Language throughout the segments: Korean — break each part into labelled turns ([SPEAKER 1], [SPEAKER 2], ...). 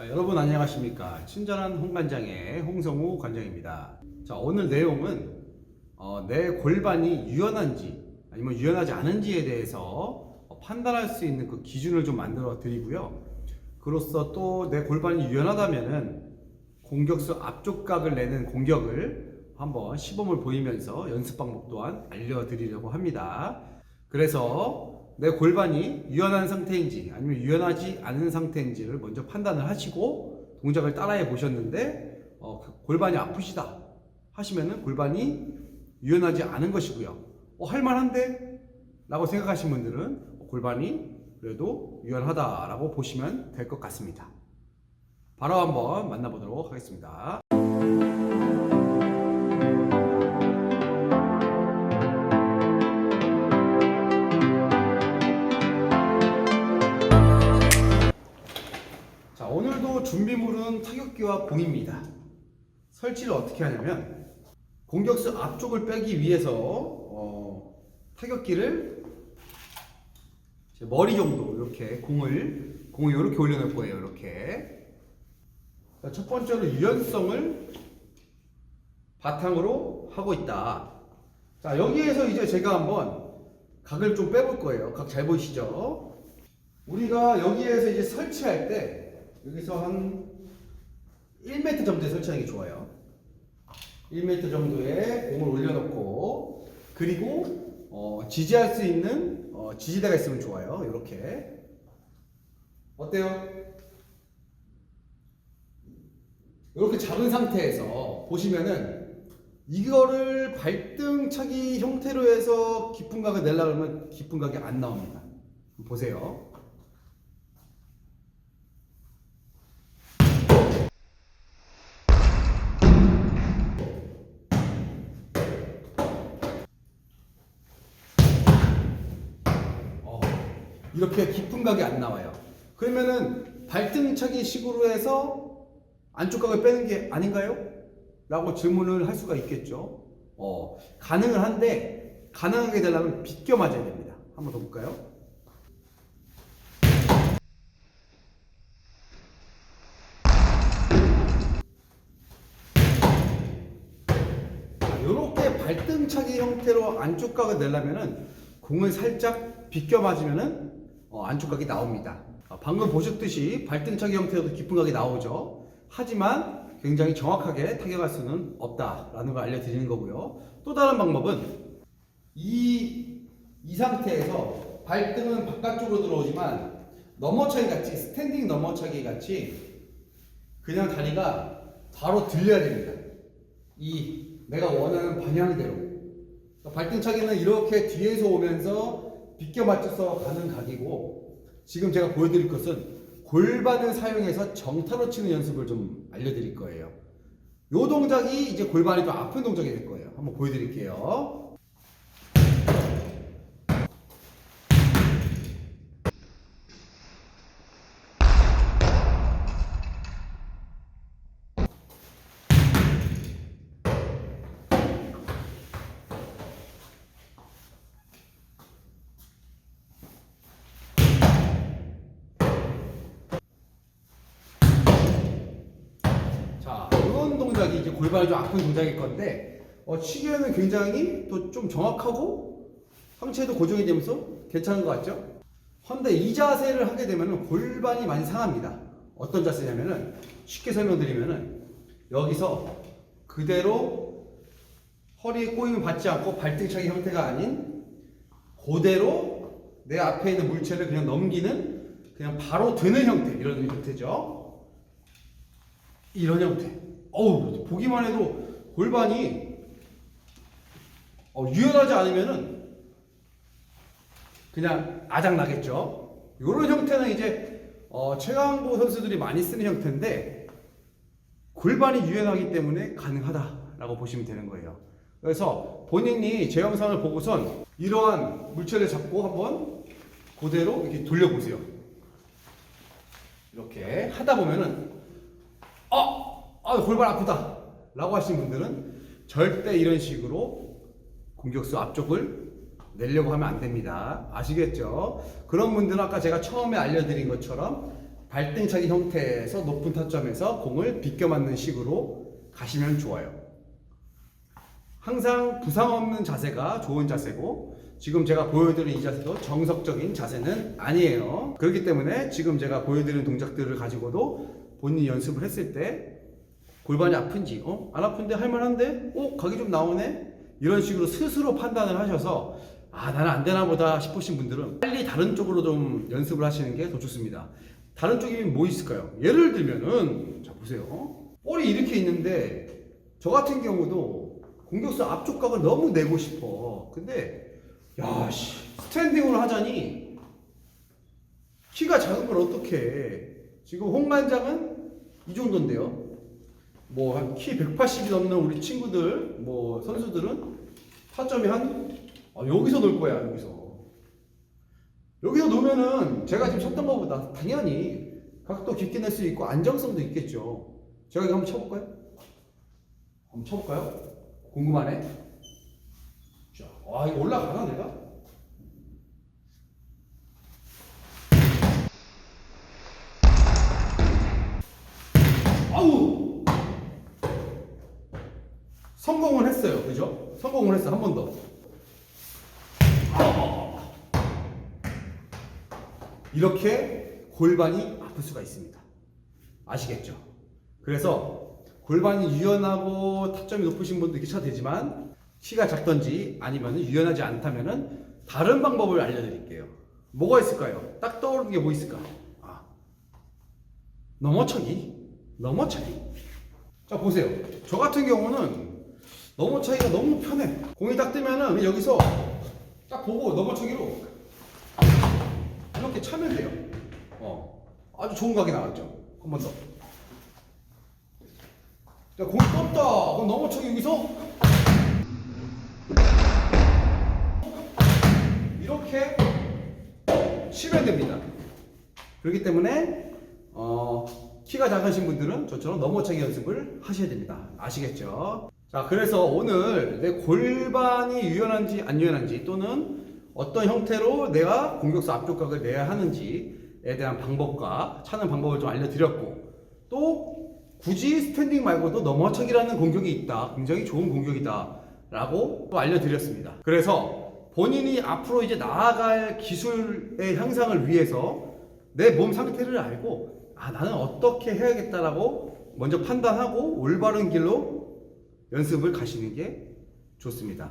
[SPEAKER 1] 자, 여러분 안녕하십니까? 친절한 홍관장의 홍성우 관장입니다. 자 오늘 내용은 어, 내 골반이 유연한지 아니면 유연하지 않은지에 대해서 어, 판단할 수 있는 그 기준을 좀 만들어 드리고요. 그로써 또 내 골반이 유연하다면은 공격수 앞쪽각을 내는 공격을 한번 시범을 보이면서 연습 방법 또한 알려드리려고 합니다. 그래서 내 골반이 유연한 상태인지 아니면 유연하지 않은 상태인지를 먼저 판단을 하시고 동작을 따라해 보셨는데 어, 그 골반이 아프시다 하시면은 골반이 유연하지 않은 것이고요. 어, 할만한데? 라고 생각하신 분들은 골반이 그래도 유연하다라고 보시면 될 것 같습니다. 바로 한번 만나보도록 하겠습니다. 준비물은 타격기와 공입니다. 설치를 어떻게 하냐면 공격수 앞쪽을 빼기 위해서 어, 타격기를 제 머리 정도 이렇게 공을 공을 이렇게 올려놓을 거예요. 이렇게 자, 첫 번째로 유연성을 바탕으로 하고 있다. 자 여기에서 이제 제가 한번 각을 좀 빼볼 거예요. 각 잘 보이시죠? 우리가 여기에서 이제 설치할 때 여기서 한 1m 정도에 설치하는 게 좋아요. 1m 정도의 공을 올려놓고 그리고 어, 지지할 수 있는 어, 지지대가 있으면 좋아요. 이렇게 어때요? 이렇게 잡은 상태에서 보시면은 이거를 발등차기 형태로 해서 깊은 각을 내려고 하면 깊은 각이 안 나옵니다. 보세요. 이렇게 깊은 각이 안 나와요. 그러면은 발등차기 식으로 해서 안쪽 각을 빼는 게 아닌가요? 라고 질문을 할 수가 있겠죠. 어, 가능은 한데 가능하게 되려면 비껴 맞아야 됩니다. 한번 더 볼까요? 이렇게 발등차기 형태로 안쪽 각을 내려면은 공을 살짝 비껴 맞으면은 어, 안쪽 각이 나옵니다. 어, 방금 보셨듯이 발등차기 형태로도 깊은 각이 나오죠. 하지만 굉장히 정확하게 타격할 수는 없다라는 걸 알려드리는 거고요. 또 다른 방법은 이, 이 상태에서 발등은 바깥쪽으로 들어오지만 넘어차기 같이 스탠딩 넘어차기 같이 그냥 다리가 바로 들려야 됩니다. 이 내가 원하는 방향대로 그러니까 발등차기는 이렇게 뒤에서 오면서 비껴 맞춰서 가는 각이고 지금 제가 보여드릴 것은 골반을 사용해서 정타로 치는 연습을 좀 알려드릴 거예요. 요 동작이 이제 골반이 좀 아픈 동작이 될 거예요. 한번 보여드릴게요. 이런 동작이 이제 골반이 좀 아픈 동작일 건데, 어, 치기에는 굉장히 또 좀 정확하고 상체도 고정이 되면서 괜찮은 것 같죠? 헌데 이 자세를 하게 되면 골반이 많이 상합니다. 어떤 자세냐면은 쉽게 설명드리면은 여기서 그대로 허리에 꼬임을 받지 않고 발등차기 형태가 아닌 그대로 내 앞에 있는 물체를 그냥 넘기는 그냥 바로 되는 형태 이런 형태죠. 이런 형태. 어우, 보기만 해도 골반이 어, 유연하지 않으면은 그냥 아작 나겠죠. 이런 형태는 이제 어, 최강고 선수들이 많이 쓰는 형태인데 골반이 유연하기 때문에 가능하다라고 보시면 되는 거예요. 그래서 본인이 제 영상을 보고선 이러한 물체를 잡고 한번 그대로 이렇게 돌려보세요. 이렇게 하다 보면은 어, 아, 골반 아프다. 라고 하시는 분들은 절대 이런 식으로 공격수 앞쪽을 내려고 하면 안 됩니다. 아시겠죠? 그런 분들은 아까 제가 처음에 알려드린 것처럼 발등차기 형태에서 높은 타점에서 공을 비껴 맞는 식으로 가시면 좋아요. 항상 부상 없는 자세가 좋은 자세고 지금 제가 보여드린 이 자세도 정석적인 자세는 아니에요. 그렇기 때문에 지금 제가 보여드리는 동작들을 가지고도 본인이 연습을 했을 때 골반이 아픈지, 어? 안 아픈데 할만한데? 어? 각이 좀 나오네? 이런 식으로 스스로 판단을 하셔서 아, 나는 안 되나 보다 싶으신 분들은 빨리 다른 쪽으로 좀 연습을 하시는 게 더 좋습니다. 다른 쪽이 뭐 있을까요? 예를 들면은, 자, 보세요. 볼이 이렇게 있는데, 저 같은 경우도 공격수 앞쪽 각을 너무 내고 싶어. 근데, 야, 씨, 스탠딩으로 하자니, 키가 작은 걸 어떻게 지금 홍만장은 이 정도인데요. 뭐 한 키 180이 넘는 우리 친구들 뭐 선수들은 타점이 한 아, 여기서 놀 거야 여기서 여기서 놓으면은 제가 지금 쳤던 것보다 당연히 각도 깊게 낼 수 있고 안정성도 있겠죠 제가 이거 한번 쳐볼까요? 한번 쳐볼까요? 궁금하네 자, 와 이거 올라가나 내가? 아우 성공을 했어요. 그죠? 성공을 했어. 한 번 더. 이렇게 골반이 아플 수가 있습니다. 아시겠죠? 그래서 골반이 유연하고 타점이 높으신 분도 이렇게 쳐도 되지만 키가 작던지 아니면 유연하지 않다면은 다른 방법을 알려드릴게요. 뭐가 있을까요? 딱 떠오르는 게 뭐 있을까? 아, 넘어차기. 넘어차기. 자 보세요. 저 같은 경우는 넘어차기가 너무 편해. 공이 딱 뜨면은 여기서 딱 보고 넘어차기로 이렇게 차면 돼요. 어, 아주 좋은 각이 나왔죠. 한 번 더. 자, 공이 떴다. 그럼 넘어차기 여기서 이렇게 치면 됩니다. 그렇기 때문에 어, 키가 작으신 분들은 저처럼 넘어차기 연습을 하셔야 됩니다. 아시겠죠? 자, 그래서 오늘 내 골반이 유연한지 안 유연한지 또는 어떤 형태로 내가 공격수 앞쪽 각을 내야 하는지에 대한 방법과 차는 방법을 좀 알려드렸고 또 굳이 스탠딩 말고도 넘어차기라는 공격이 있다. 굉장히 좋은 공격이다. 라고 또 알려드렸습니다. 그래서 본인이 앞으로 이제 나아갈 기술의 향상을 위해서 내 몸 상태를 알고 아 나는 어떻게 해야겠다라고 먼저 판단하고 올바른 길로 연습을 가시는 게 좋습니다.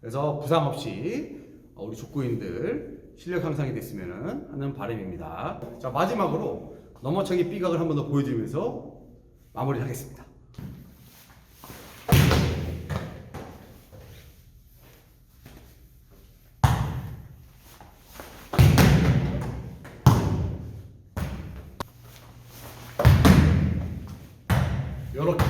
[SPEAKER 1] 그래서 부상 없이 우리 족구인들 실력 향상이 됐으면 하는 바람입니다. 자 마지막으로 넘어차기 삐각을 한 번 더 보여드리면서 마무리하겠습니다. 요렇게